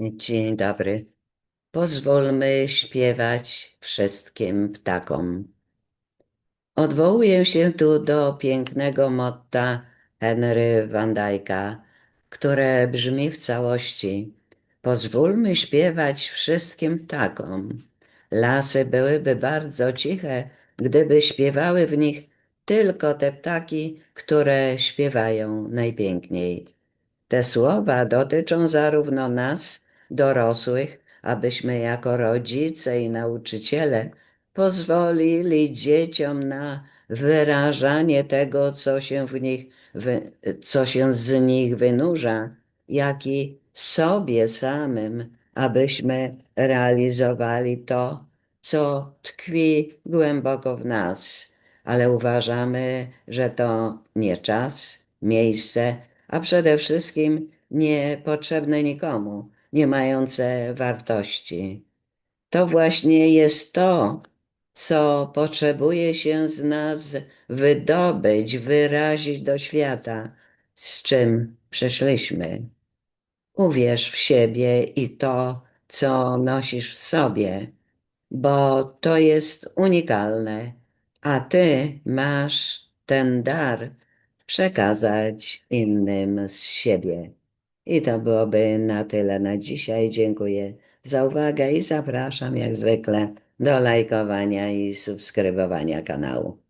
Dzień dobry. Pozwólmy śpiewać wszystkim ptakom. Odwołuję się tu do pięknego motta Henry Van Dyke'a, które brzmi w całości: Pozwólmy śpiewać wszystkim ptakom. Lasy byłyby bardzo ciche, gdyby śpiewały w nich tylko te ptaki, które śpiewają najpiękniej. Te słowa dotyczą zarówno nas, dorosłych, abyśmy jako rodzice i nauczyciele pozwolili dzieciom na wyrażanie tego, co się w nich, co się z nich wynurza, jak i sobie samym, abyśmy realizowali to, co tkwi głęboko w nas. Ale uważamy, że to nie czas, miejsce, a przede wszystkim niepotrzebne nikomu, nie mające wartości. To właśnie jest to, co potrzebuje się z nas wydobyć, wyrazić do świata, z czym przyszliśmy. Uwierz w siebie i to, co nosisz w sobie, bo to jest unikalne, a ty masz ten dar przekazać innym z siebie. I to byłoby na tyle na dzisiaj. Dziękuję za uwagę i zapraszam jak zwykle do lajkowania i subskrybowania kanału.